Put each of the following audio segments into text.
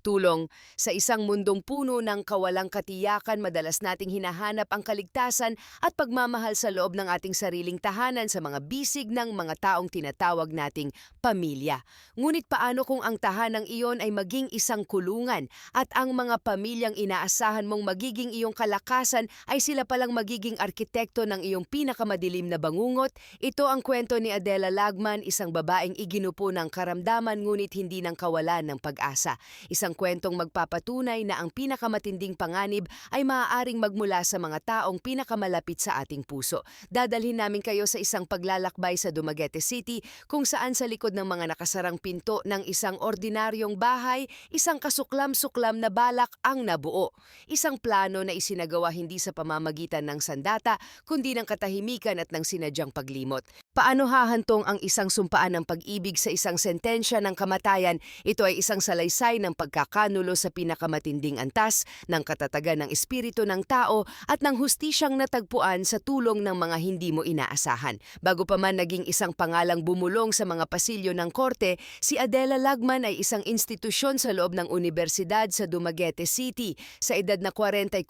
tulong. Sa isang mundong puno ng kawalang katiyakan, madalas nating hinahanap ang kaligtasan at pagmamahal sa loob ng ating sariling tahanan sa mga bisig ng mga taong tinatawag nating pamilya. Ngunit paano kung ang tahanang iyon ay maging isang kulungan at ang mga pamilyang inaasahan mong magiging iyong kalakasan ay sila palang magiging arkitekto ng iyong pinakamadilim na bangungot? Ito ang kwento ni Adela Lagman, isang babaeng iginupo ng karamdaman ngunit hindi ng kawalan ng pag-asa. Isang kwentong magpapatunay na ang pinakamatinding panganib ay maaaring magmula sa mga taong pinakamalapit sa ating puso. Dadalhin namin kayo sa isang paglalakbay sa Dumaguete City kung saan sa likod ng mga nakasarang pinto ng isang ordinaryong bahay, isang kasuklam-suklam na balak ang nabuo. Isang plano na isinagawa hindi sa pamamagitan ng sandata, kundi ng katahimikan at ng sinadyang paglimot. Paano hahantong ang isang sumpaan ng pag-ibig sa isang sentensya ng kamatayan? Ito ay isang salaysay ng pagkakanulo sa pinakamatinding antas ng katatagan ng espiritu ng tao at ng hustisyang natagpuan sa tulong ng mga hindi mo inaasahan. Bago pa man naging isang pangalang bumulong sa mga pasilyo ng korte, si Adela Lagman ay isang institusyon sa loob ng universidad sa Dumaguete City. Sa edad na 44,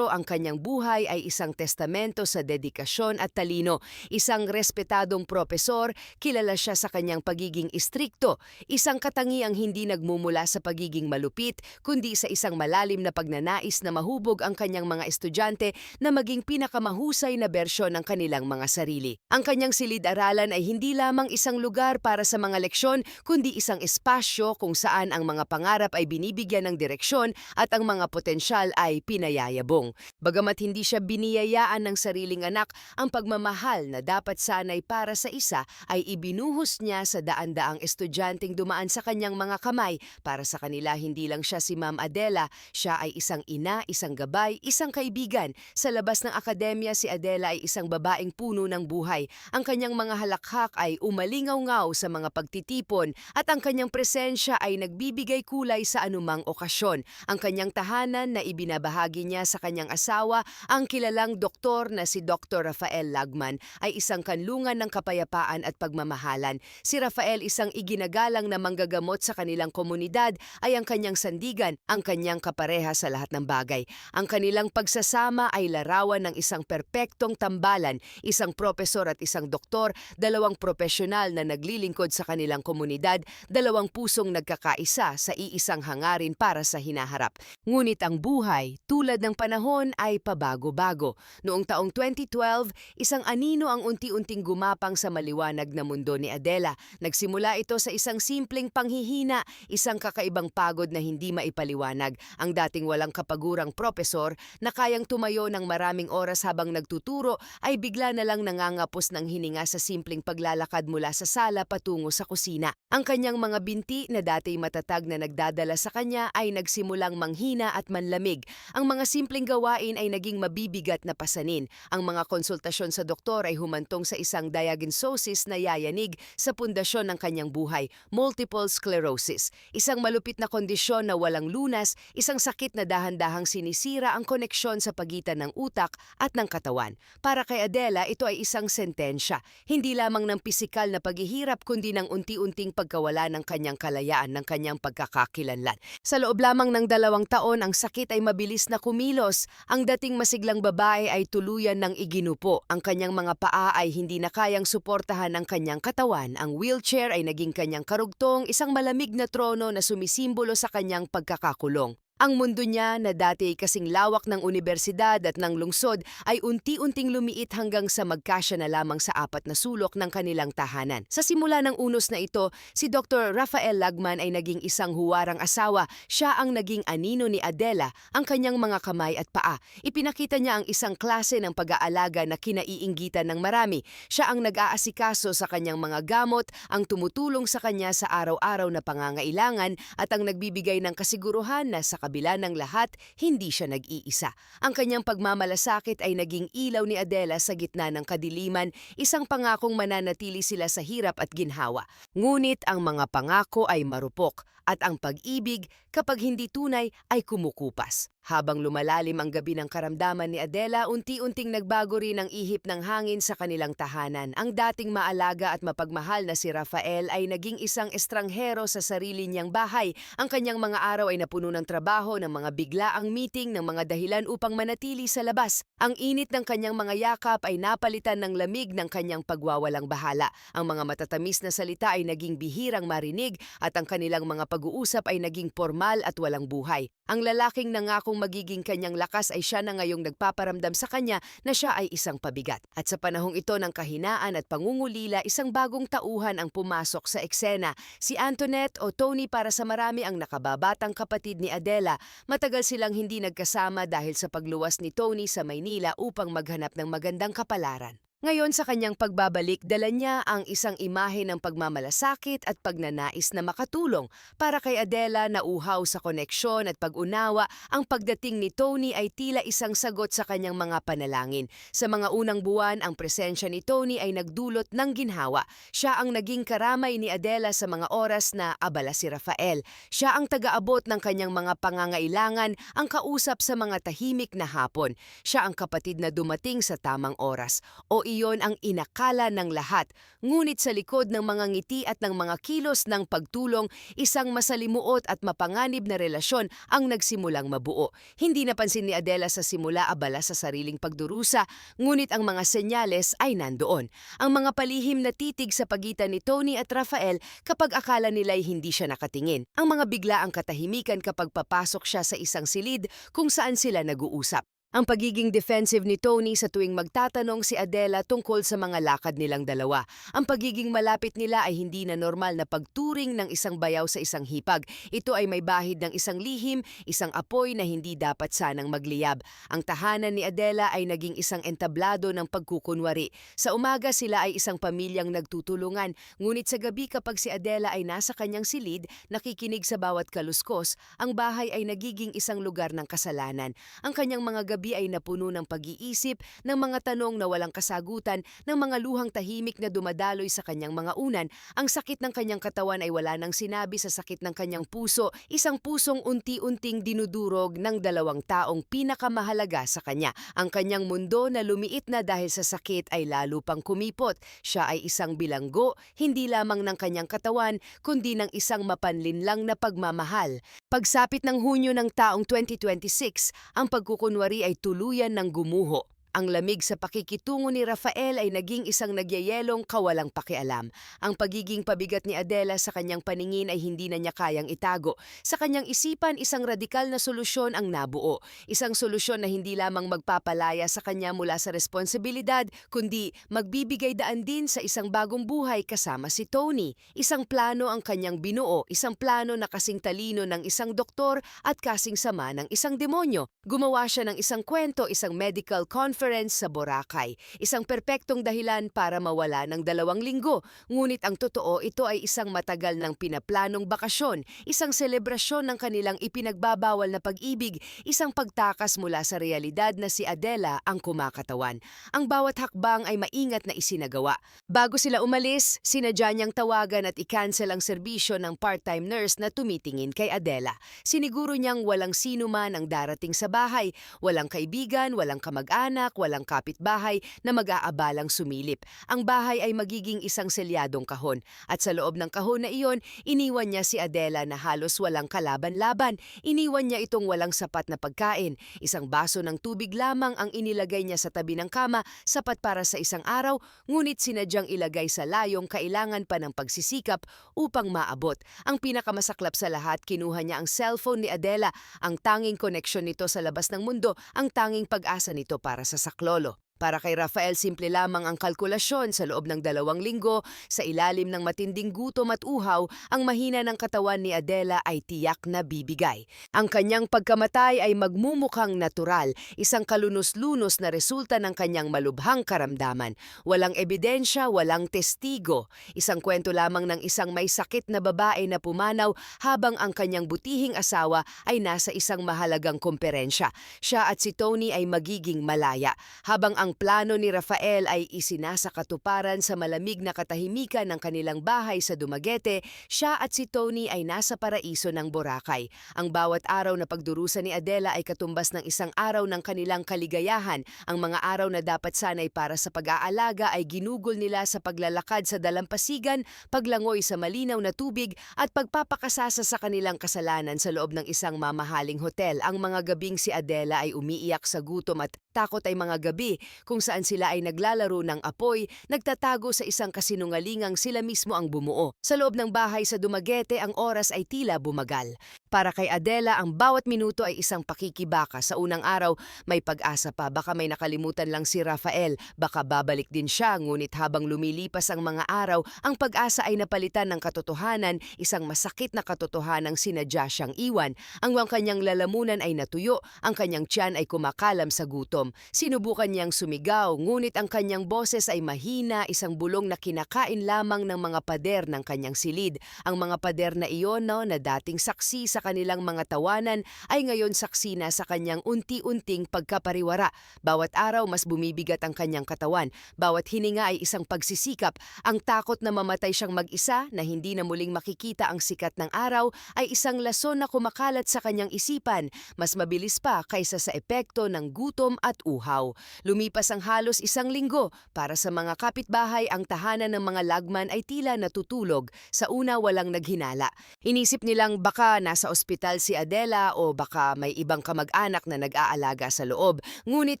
ang kanyang buhay ay isang testamento sa dedikasyon at talino. Isang respetadong propesor, kilala siya sa kanyang pagiging istrikto, isang katangiang hindi nagmumula sa pagiging malupit, kundi sa isang malalim na pagnanais na mahubog ang kanyang mga estudyante na maging pinakamahusay na bersyon ng kanilang mga sarili. Ang kanyang silid-aralan ay hindi lamang isang lugar para sa mga leksyon, kundi isang espasyo kung saan ang mga pangarap ay binibigyan ng direksyon at ang mga potensyal ay pinayayabong. Bagamat hindi siya biniyayaan ng sariling anak, ang pagmamahal na dapat sanay para sa isa ay ibinuhos niya sa daan-daang estudyanteng dumaan sa kanyang mga kamay. Para sa kanila, hindi lang siya si Ma'am Adela, siya ay isang ina, isang gabay, isang kaibigan. Sa labas ng akademya, si Adela ay isang babaeng puno ng buhay. Ang kanyang mga halakhak ay umalingaw-ngaw sa mga pagtitipon at ang kanyang presensya ay nagbibigay kulay sa anumang okasyon. Ang kanyang tahanan na ibinabahagi niya sa kanyang asawa, ang kilalang doktor na si Dr. Rafael Lagman, ay isang kanlungan ng kapayapaan at pagmamahalan. Si Rafael isang iginagalang na manggagamot sa kanilang komunidad ay ang kanyang sandigan, ang kanyang kapareha sa lahat ng bagay. Ang kanilang pagsasama ay larawan ng isang perpektong tambalan, isang propesor at isang doktor, dalawang profesional na naglilingkod sa kanilang komunidad, dalawang pusong nagkakaisa sa iisang hangarin para sa hinaharap. Ngunit ang buhay, tulad ng panahon, ay pabago-bago. Noong taong 2012, isang anino ang unti-unting gumapang sa maliwanag na mundo ni Adela. Nagsimula ito sa isang simpleng panghihina, isang kakaibang pagod na hindi maipaliwanag. Ang dating walang kapagurang propesor na kayang tumayo ng maraming oras habang nagtuturo ay bigla na lang nangangapos ng hininga sa simpleng paglalakad mula sa sala patungo sa kusina. Ang kanyang mga binti na dati matatag na nagdadala sa kanya ay nagsimulang manghina at manlamig. Ang mga simpleng gawain ay naging mabibigat na pasanin. Ang mga konsultasyon sa doktor ay humantong sa isang diagnosis na yayanig sa pundasyon ng kanyang buhay, multiple sclerosis. Isang malupit na kondisyon na walang lunas, isang sakit na dahan-dahang sinisira ang koneksyon sa pagitan ng utak at ng katawan. Para kay Adela, ito ay isang sentensya, hindi lamang ng pisikal na paghihirap kundi ng unti-unting pagkawala ng kanyang kalayaan ng kanyang pagkakakilanlan. Sa loob lamang ng dalawang taon, ang sakit ay mabilis na kumilos. Ang dating masiglang babae ay tuluyan ng iginupo. Ang kanyang mga paa ay hindi na kayang suportahan ang kanyang katawan. Ang wheelchair ay naging kanyang karugtong, isang malamig na trono na sumisimbolo sa kanyang pagkakakulong. Ang mundo niya na dati ay kasing lawak ng universidad at ng lungsod ay unti-unting lumiit hanggang sa magkasya na lamang sa apat na sulok ng kanilang tahanan. Sa simula ng unos na ito, si Dr. Rafael Lagman ay naging isang huwarang asawa. Siya ang naging anino ni Adela, ang kanyang mga kamay at paa. Ipinakita niya ang isang klase ng pag-aalaga na kinaiinggitan ng marami. Siya ang nag-aasikaso sa kanyang mga gamot, ang tumutulong sa kanya sa araw-araw na pangangailangan at ang nagbibigay ng kasiguruhan na sa kabila ng lahat, hindi siya nag-iisa. Ang kanyang pagmamalasakit ay naging ilaw ni Adela sa gitna ng kadiliman, isang pangakong mananatili sila sa hirap at ginhawa. Ngunit ang mga pangako ay marupok. at ang pag-ibig kapag hindi tunay ay kumukupas. Habang lumalalim ang gabi ng karamdaman ni Adela, unti-unting nagbago rin ang ihip ng hangin sa kanilang tahanan. Ang dating maalaga at mapagmahal na si Rafael ay naging isang estranghero sa sarili niyang bahay. Ang kanyang mga araw ay napuno ng trabaho, ng mga biglaang meeting, ng mga dahilan upang manatili sa labas. Ang init ng kanyang mga yakap ay napalitan ng lamig ng kanyang pagwawalang bahala. Ang mga matatamis na salita ay naging bihirang marinig at ang kanilang mga pag-uusap ay naging formal at walang buhay. Ang lalaking nangakong magiging kanyang lakas ay siya na ngayong nagpaparamdam sa kanya na siya ay isang pabigat. At sa panahong ito ng kahinaan at pangungulila, isang bagong tauhan ang pumasok sa eksena. Si Antoinette o Tony para sa marami ang nakababatang kapatid ni Adela. Matagal silang hindi nagkasama dahil sa pagluwas ni Tony sa Maynila upang maghanap ng magandang kapalaran. Ngayon sa kanyang pagbabalik, dala niya ang isang imahe ng pagmamalasakit at pagnanais na makatulong. Para kay Adela na uhaw sa koneksyon at pag-unawa, ang pagdating ni Tony ay tila isang sagot sa kanyang mga panalangin. Sa mga unang buwan, ang presensya ni Tony ay nagdulot ng ginhawa. Siya ang naging karamay ni Adela sa mga oras na abala si Rafael. Siya ang taga-abot ng kanyang mga pangangailangan, ang kausap sa mga tahimik na hapon. Siya ang kapatid na dumating sa tamang oras. O iyon ang inakala ng lahat. Ngunit sa likod ng mga ngiti at ng mga kilos ng pagtulong, isang masalimuot at mapanganib na relasyon ang nagsimulang mabuo. Hindi napansin ni Adela sa simula abala sa sariling pagdurusa, ngunit ang mga senyales ay nandoon. Ang mga palihim na titig sa pagitan ni Tony at Rafael kapag akala nila'y hindi siya nakatingin. Ang mga biglaang katahimikan kapag papasok siya sa isang silid kung saan sila nag-uusap. Ang pagiging defensive ni Tony sa tuwing magtatanong si Adela tungkol sa mga lakad nilang dalawa. Ang pagiging malapit nila ay hindi na normal na pagturing ng isang bayaw sa isang hipag. Ito ay may bahid ng isang lihim, isang apoy na hindi dapat sanang magliyab. Ang tahanan ni Adela ay naging isang entablado ng pagkukunwari. Sa umaga sila ay isang pamilyang nagtutulungan, ngunit sa gabi kapag si Adela ay nasa kanyang silid, nakikinig sa bawat kaluskos, ang bahay ay nagiging isang lugar ng kasalanan. Ang kanyang mga gabi ay napuno ng pag-iisip, ng mga tanong na walang kasagutan, ng mga luhang tahimik na dumadaloy sa kanyang mga unan. Ang sakit ng kanyang katawan ay wala nang sinabi sa sakit ng kanyang puso, isang pusong unti-unting dinudurog ng dalawang taong pinakamahalaga sa kanya. Ang kanyang mundo na lumiit na dahil sa sakit ay lalo pang kumipot. Siya ay isang bilanggo, hindi lamang ng kanyang katawan, kundi ng isang mapanlinlang na pagmamahal. Pagsapit ng Hunyo ng taong 2026, ang pagkukunwari ay tuluyan ng gumuho. Ang lamig sa pakikitungo ni Rafael ay naging isang nagyayelong kawalang pakialam. Ang pagiging pabigat ni Adela sa kanyang paningin ay hindi na niya kayang itago. Sa kanyang isipan, isang radikal na solusyon ang nabuo. Isang solusyon na hindi lamang magpapalaya sa kanya mula sa responsibilidad, kundi magbibigay daan din sa isang bagong buhay kasama si Tony. Isang plano ang kanyang binuo, isang plano na kasing talino ng isang doktor at kasing sama ng isang demonyo. Gumawa siya ng isang kwento, isang medical conference sa Boracay. Isang perpektong dahilan para mawala ng dalawang linggo. Ngunit ang totoo, ito ay isang matagal ng pinaplanong bakasyon, isang selebrasyon ng kanilang ipinagbabawal na pag-ibig, isang pagtakas mula sa realidad na si Adela ang kumakatawan. Ang bawat hakbang ay maingat na isinagawa. Bago sila umalis, sinadya niyang tawagan at i-cancel ang serbisyo ng part-time nurse na tumitingin kay Adela. Siniguro niyang walang sino man ang darating sa bahay, walang kaibigan, walang kamag-anak, walang kapitbahay na mag-aabalang sumilip. Ang bahay ay magiging isang selyadong kahon. At sa loob ng kahon na iyon, iniwan niya si Adela na halos walang kalaban-laban. Iniwan niya itong walang sapat na pagkain. Isang baso ng tubig lamang ang inilagay niya sa tabi ng kama, sapat para sa isang araw, ngunit sinadyang ilagay sa layong kailangan pa ng pagsisikap upang maabot. Ang pinakamasaklap sa lahat, kinuha niya ang cellphone ni Adela, ang tanging koneksyon nito sa labas ng mundo, ang tanging pag-asa nito para sa saklolo. Para kay Rafael, simple lamang ang kalkulasyon sa loob ng dalawang linggo, sa ilalim ng matinding gutom at uhaw, ang mahina ng katawan ni Adela ay tiyak na bibigay. Ang kanyang pagkamatay ay magmumukhang natural, isang kalunos-lunos na resulta ng kanyang malubhang karamdaman. Walang ebidensya, walang testigo. Isang kwento lamang ng isang may sakit na babae na pumanaw habang ang kanyang butihing asawa ay nasa isang mahalagang komperensya. Siya at si Tony ay magiging malaya, habang ang Ang plano ni Rafael ay isinasakatuparan sa malamig na katahimikan ng kanilang bahay sa Dumaguete, siya at si Tony ay nasa paraiso ng Boracay. Ang bawat araw na pagdurusa ni Adela ay katumbas ng isang araw ng kanilang kaligayahan. Ang mga araw na dapat sanay para sa pag-aalaga ay ginugol nila sa paglalakad sa dalampasigan, paglangoy sa malinaw na tubig at pagpapakasasa sa kanilang kasalanan sa loob ng isang mamahaling hotel. Ang mga gabing si Adela ay umiiyak sa gutom at takot ay mga gabi kung saan sila ay naglalaro ng apoy, nagtatago sa isang kasinungalingang sila mismo ang bumuo. Sa loob ng bahay sa Dumaguete, ang oras ay tila bumagal. Para kay Adela, ang bawat minuto ay isang pakikibaka. Sa unang araw, may pag-asa pa. Baka may nakalimutan lang si Rafael. Baka babalik din siya. Ngunit habang lumilipas ang mga araw, ang pag-asa ay napalitan ng katotohanan, isang masakit na katotohanang sinadya siyang iwan. Ang kanyang lalamunan ay natuyo, ang kanyang tiyan ay kumakalam sa gutom. Sinubukan niyang sumigaw, ngunit ang kanyang boses ay mahina, isang bulong na kinakain lamang ng mga pader ng kanyang silid. Ang mga pader na iyon no, na dating saksi sa kanilang mga tawanan ay ngayon saksi na sa kanyang unti-unting pagkapariwara. Bawat araw mas bumibigat ang kanyang katawan. Bawat hininga ay isang pagsisikap. Ang takot na mamatay siyang mag-isa na hindi na muling makikita ang sikat ng araw ay isang lason na kumakalat sa kanyang isipan. Mas mabilis pa kaysa sa epekto ng gutom at uhaw. Lumipas ang halos isang linggo. Para sa mga kapitbahay, ang tahanan ng mga lagman ay tila natutulog. Sa una, walang naghinala. Inisip nilang baka nasa ospital si Adela o baka may ibang kamag-anak na nag-aalaga sa loob. Ngunit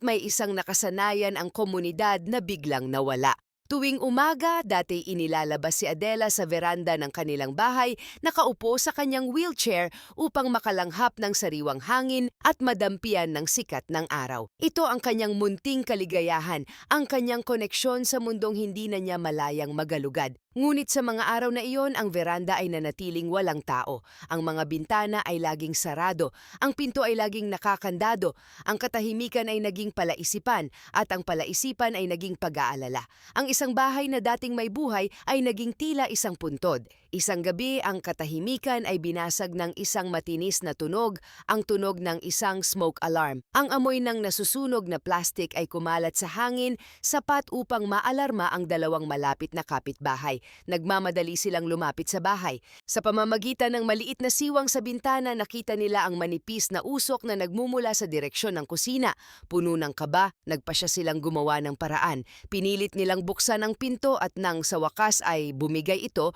may isang nakasanayan ang komunidad na biglang nawala. Tuwing umaga, dati inilalabas si Adela sa veranda ng kanilang bahay, nakaupo sa kanyang wheelchair upang makalanghap ng sariwang hangin at madampian ng sikat ng araw. Ito ang kanyang munting kaligayahan, ang kanyang koneksyon sa mundong hindi na niya malayang magalugad. Ngunit sa mga araw na iyon, ang veranda ay nanatiling walang tao. Ang mga bintana ay laging sarado. Ang pinto ay laging nakakandado. Ang katahimikan ay naging palaisipan at ang palaisipan ay naging pag-aalala. Ang isang bahay na dating may buhay ay naging tila isang puntod. Isang gabi, ang katahimikan ay binasag ng isang matinis na tunog, ang tunog ng isang smoke alarm. Ang amoy ng nasusunog na plastic ay kumalat sa hangin, sapat upang maalarma ang dalawang malapit na kapitbahay. Nagmamadali silang lumapit sa bahay. Sa pamamagitan ng maliit na siwang sa bintana, nakita nila ang manipis na usok na nagmumula sa direksyon ng kusina. Puno ng kaba, nagpasya silang gumawa ng paraan. Pinilit nilang buksan ang pinto at nang sa wakas ay bumigay ito,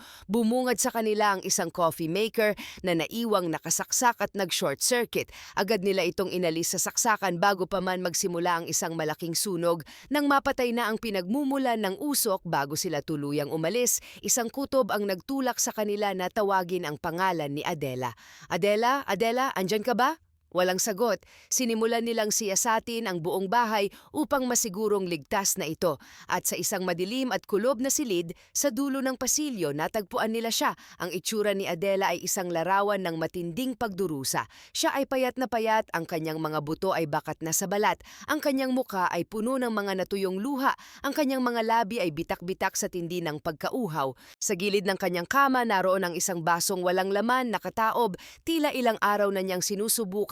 bumungad sa kanila ang isang coffee maker na naiwang nakasaksak at nag-short circuit. Agad nila itong inalis sa saksakan bago pa man magsimula ang isang malaking sunog. Nang mapatay na ang pinagmumulan ng usok bago sila tuluyang umalis, isang kutob ang nagtulak sa kanila na tawagin ang pangalan ni Adela. Adela, Adela, andyan ka ba? Walang sagot, sinimulan nilang siyasatin ang buong bahay upang masigurong ligtas na ito at sa isang madilim at kulob na silid sa dulo ng pasilyo natagpuan nila siya. Ang itsura ni Adela ay isang larawan ng matinding pagdurusa. Siya ay payat na payat, ang kanyang mga buto ay bakat na sa balat, ang kanyang muka ay puno ng mga natuyong luha, ang kanyang mga labi ay bitak-bitak sa tindi ng pagkauhaw. Sa gilid ng kanyang kama naroon ang isang basong walang laman nakataob, tila ilang araw na niyang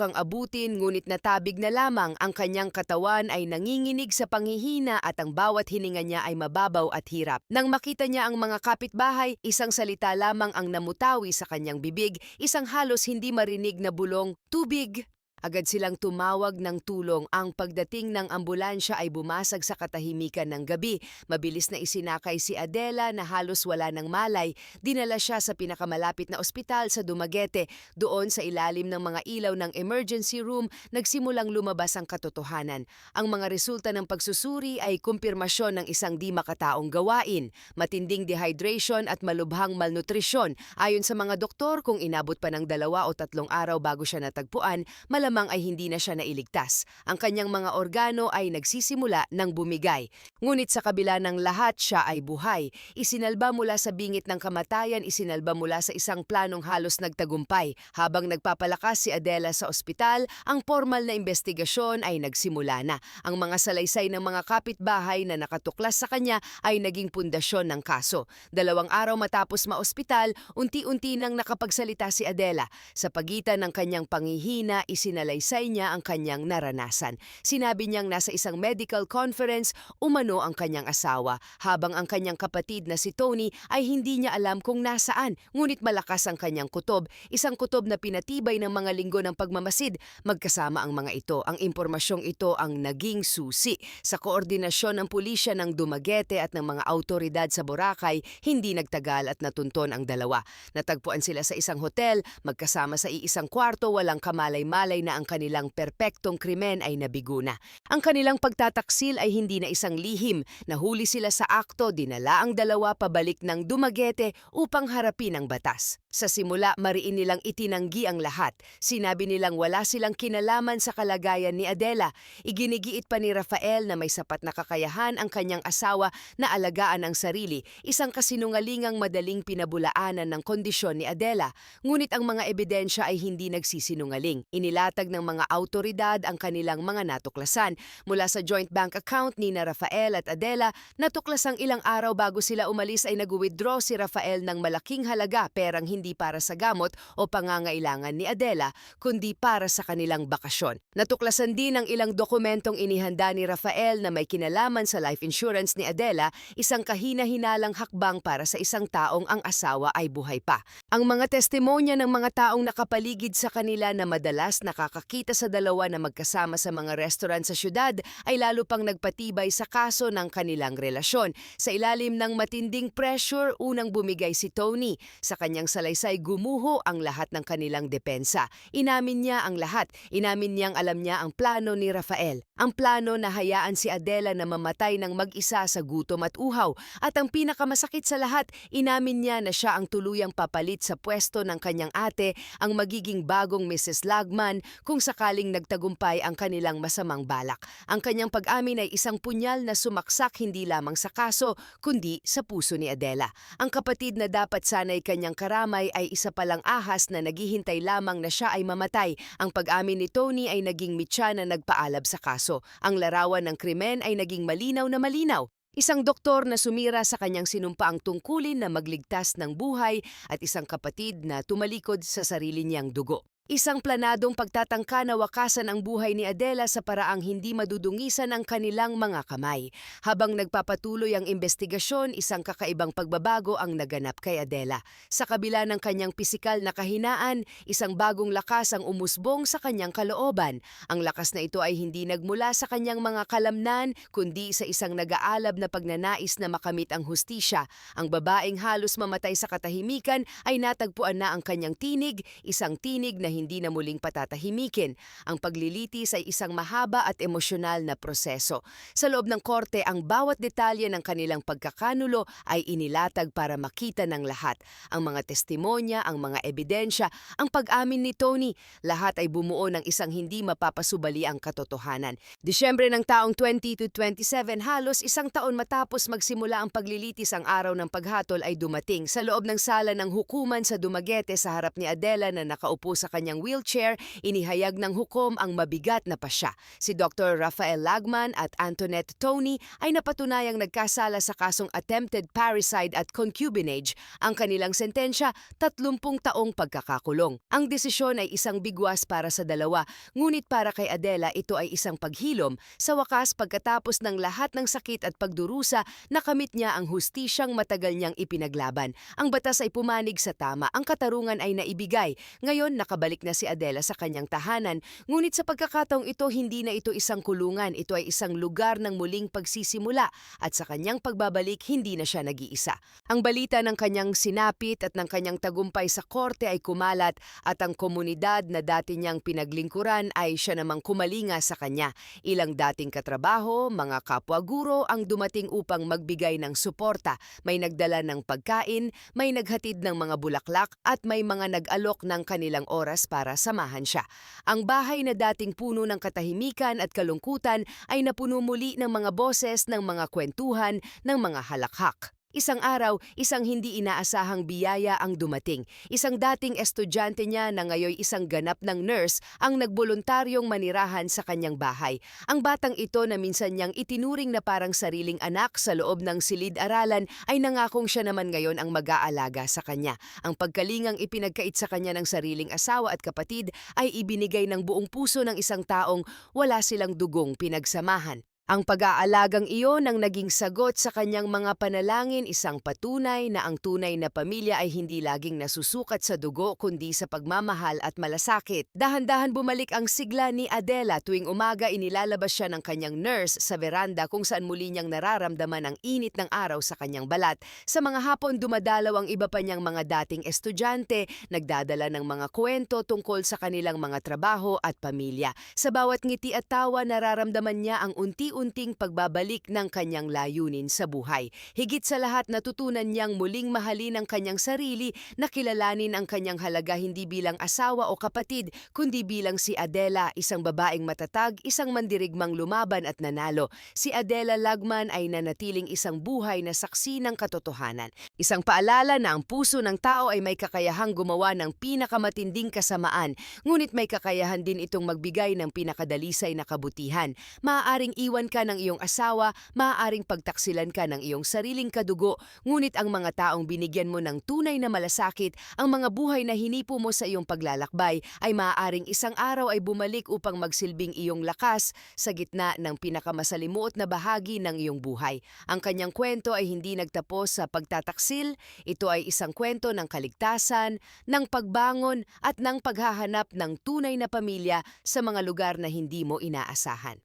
sinusubukang abutin ngunit natabig na lamang ang kanyang katawan ay nanginginig sa panghihina at ang bawat hininga niya ay mababaw at hirap. Nang makita niya ang mga kapitbahay, isang salita lamang ang namutawi sa kanyang bibig, isang halos hindi marinig na bulong, tubig! Agad silang tumawag ng tulong. Ang pagdating ng ambulansya ay bumasag sa katahimikan ng gabi. Mabilis na isinakay si Adela na halos wala ng malay. Dinala siya sa pinakamalapit na ospital sa Dumaguete. Doon sa ilalim ng mga ilaw ng emergency room, nagsimulang lumabas ang katotohanan. Ang mga resulta ng pagsusuri ay kumpirmasyon ng isang di makataong gawain, matinding dehydration at malubhang malnutrisyon. Ayon sa mga doktor, kung inabot pa ng dalawa o tatlong araw bago siya natagpuan, malamang ay hindi na siya nailigtas. Ang kanyang mga organo ay nagsisimula ng bumigay. Ngunit sa kabila ng lahat, siya ay buhay. Isinalba mula sa bingit ng kamatayan, isinalba mula sa isang planong halos nagtagumpay. Habang nagpapalakas si Adela sa ospital, ang formal na investigasyon ay nagsimula na. Ang mga salaysay ng mga kapitbahay na nakatuklas sa kanya ay naging pundasyon ng kaso. Dalawang araw matapos maospital, unti-unti nang nakapagsalita si Adela. Sa pagitan ng kanyang panghihina, isinalba isinalaysay niya ang kanyang naranasan. Sinabi niyang nasa isang medical conference, umano ang kanyang asawa, habang ang kanyang kapatid na si Tony ay hindi niya alam kung nasaan, ngunit malakas ang kanyang kutob, isang kutob na pinatibay ng mga linggo ng pagmamasid. Magkasama ang mga ito. Ang impormasyong ito ang naging susi sa koordinasyon ng pulisya ng Dumaguete at ng mga autoridad sa Boracay, hindi nagtagal at natunton ang dalawa. Natagpuan sila sa isang hotel, magkasama sa iisang kwarto, walang kamalay-malay na ang kanilang perpektong krimen ay nabigo na. Ang kanilang pagtataksil ay hindi na isang lihim. Nahuli sila sa akto, dinala ang dalawa pabalik ng Dumaguete upang harapin ang batas. Sa simula, mariin nilang itinanggi ang lahat. Sinabi nilang wala silang kinalaman sa kalagayan ni Adela. Iginigiit pa ni Rafael na may sapat na kakayahan ang kanyang asawa na alagaan ang sarili, isang kasinungalingang madaling pinabulaanan ng kondisyon ni Adela. Ngunit ang mga ebidensya ay hindi nagsisinungaling. Inilatag ng mga autoridad ang kanilang mga natuklasan. Mula sa joint bank account ni na Rafael at Adela, natuklasang ilang araw bago sila umalis ay nag-withdraw si Rafael ng malaking halaga perang hindi para sa gamot o pangangailangan ni Adela, kundi para sa kanilang bakasyon. Natuklasan din ang ilang dokumentong inihanda ni Rafael na may kinalaman sa life insurance ni Adela, isang kahina-hinalang hakbang para sa isang taong ang asawa ay buhay pa. Ang mga testimonya ng mga taong nakapaligid sa kanila na madalas nakakakita sa dalawa na magkasama sa mga restaurant sa syudad ay lalo pang nagpatibay sa kaso ng kanilang relasyon. Sa ilalim ng matinding pressure, unang bumigay si Tony. Sa kanyang salaysay gumuho ang lahat ng kanilang depensa. Inamin niya ang lahat. Inamin niyang alam niya ang plano ni Rafael. Ang plano na hayaan si Adela na mamatay ng mag-isa sa gutom at uhaw. At ang pinakamasakit sa lahat, inamin niya na siya ang tuluyang papalit sa pwesto ng kanyang ate, ang magiging bagong Mrs. Lagman kung sakaling nagtagumpay ang kanilang masamang balak. Ang kanyang pag-amin ay isang punyal na sumaksak hindi lamang sa kaso, kundi sa puso ni Adela. Ang kapatid na dapat sanay kanyang karamay ay isa palang ahas na naghihintay lamang na siya ay mamatay. Ang pag-amin ni Tony ay naging mitya na nagpaalab sa kaso. Ang larawan ng krimen ay naging malinaw na malinaw. Isang doktor na sumira sa kanyang sinumpaang tungkulin na magligtas ng buhay at isang kapatid na tumalikod sa sarili niyang dugo. Isang planadong pagtatangka na wakasan ang buhay ni Adela sa paraang hindi madudungisan ang kanilang mga kamay. Habang nagpapatuloy ang investigasyon, isang kakaibang pagbabago ang naganap kay Adela. Sa kabila ng kanyang pisikal na kahinaan, isang bagong lakas ang umusbong sa kanyang kalooban. Ang lakas na ito ay hindi nagmula sa kanyang mga kalamnan, kundi sa isang nag-aalab na pagnanais na makamit ang hustisya. Ang babaeng halos mamatay sa katahimikan ay natagpuan na ang kanyang tinig, isang tinig na hindi na muling patatahimikin. Ang paglilitis ay isang mahaba at emosyonal na proseso. Sa loob ng korte, ang bawat detalye ng kanilang pagkakanulo ay inilatag para makita ng lahat. Ang mga testimonya, ang mga ebidensya, ang pag-amin ni Tony, lahat ay bumuo ng isang hindi mapapasubali ang katotohanan. Disyembre ng taong 20 to 27, halos isang taon matapos magsimula ang paglilitis ang araw ng paghatol ay dumating sa loob ng sala ng hukuman sa Dumaguete sa harap ni Adela na nakaupo sa kanyang wheelchair, inihayag ng hukom ang mabigat na pasya. Si Dr. Rafael Lagman at Antoinette Tony ay napatunayang nagkasala sa kasong attempted parricide at concubinage. Ang kanilang sentensya, 30 taong pagkakakulong. Ang desisyon ay isang bigwas para sa dalawa, ngunit para kay Adela ito ay isang paghilom. Sa wakas, pagkatapos ng lahat ng sakit at pagdurusa, nakamit niya ang hustisyang matagal niyang ipinaglaban. Ang batas ay pumanig sa tama, ang katarungan ay naibigay. Ngayon, nakabalik na si Adela sa kanyang tahanan, ngunit sa pagkakataong ito, hindi na ito isang kulungan, ito ay isang lugar ng muling pagsisimula at sa kanyang pagbabalik, hindi na siya nag-iisa. Ang balita ng kanyang sinapit at ng kanyang tagumpay sa korte ay kumalat at ang komunidad na dati niyang pinaglingkuran ay siya namang kumalinga sa kanya. Ilang dating katrabaho, mga kapwa-guro ang dumating upang magbigay ng suporta. May nagdala ng pagkain, may naghatid ng mga bulaklak at may mga nag-alok ng kanilang oras para samahan siya. Ang bahay na dating puno ng katahimikan at kalungkutan ay napuno muli ng mga boses ng mga kwentuhan ng mga halakhak. Isang araw, isang hindi inaasahang biyaya ang dumating. Isang dating estudyante niya na ngayon isang ganap ng nurse ang nagboluntaryong manirahan sa kanyang bahay. Ang batang ito na minsan niyang itinuring na parang sariling anak sa loob ng silid-aralan ay nangakong siya naman ngayon ang mag-aalaga sa kanya. Ang pagkalingang ipinagkait sa kanya ng sariling asawa at kapatid ay ibinigay ng buong puso ng isang taong wala silang dugong pinagsamahan. Ang pag-aalagang iyon ang naging sagot sa kanyang mga panalangin isang patunay na ang tunay na pamilya ay hindi laging nasusukat sa dugo kundi sa pagmamahal at malasakit. Dahan-dahan bumalik ang sigla ni Adela tuwing umaga inilalabas siya ng kanyang nurse sa veranda kung saan muli niyang nararamdaman ang init ng araw sa kanyang balat. Sa mga hapon dumadalaw ang iba pa niyang mga dating estudyante, nagdadala ng mga kwento tungkol sa kanilang mga trabaho at pamilya. Sa bawat ngiti at tawa nararamdaman niya ang unti unti-unting pagbabalik ng kanyang layunin sa buhay. Higit sa lahat natutunan niyang muling mahalin ang kanyang sarili na kilalanin ang kanyang halaga hindi bilang asawa o kapatid, kundi bilang si Adela, isang babaeng matatag, isang mandirigmang lumaban at nanalo. Si Adela Lagman ay nanatiling isang buhay na saksi ng katotohanan. Isang paalala na ang puso ng tao ay may kakayahang gumawa ng pinakamatinding kasamaan, ngunit may kakayahan din itong magbigay ng pinakadalisay na kabutihan. Maaaring iwan ka ng iyong asawa, maaaring pagtaksilan ka ng iyong sariling kadugo, ngunit ang mga taong binigyan mo ng tunay na malasakit, ang mga buhay na hinipo mo sa iyong paglalakbay, ay maaaring isang araw ay bumalik upang magsilbing iyong lakas sa gitna ng pinakamasalimuot na bahagi ng iyong buhay. Ang kanyang kwento ay hindi nagtapos sa pagtataksil, ito ay isang kwento ng kaligtasan, ng pagbangon at ng paghahanap ng tunay na pamilya sa mga lugar na hindi mo inaasahan.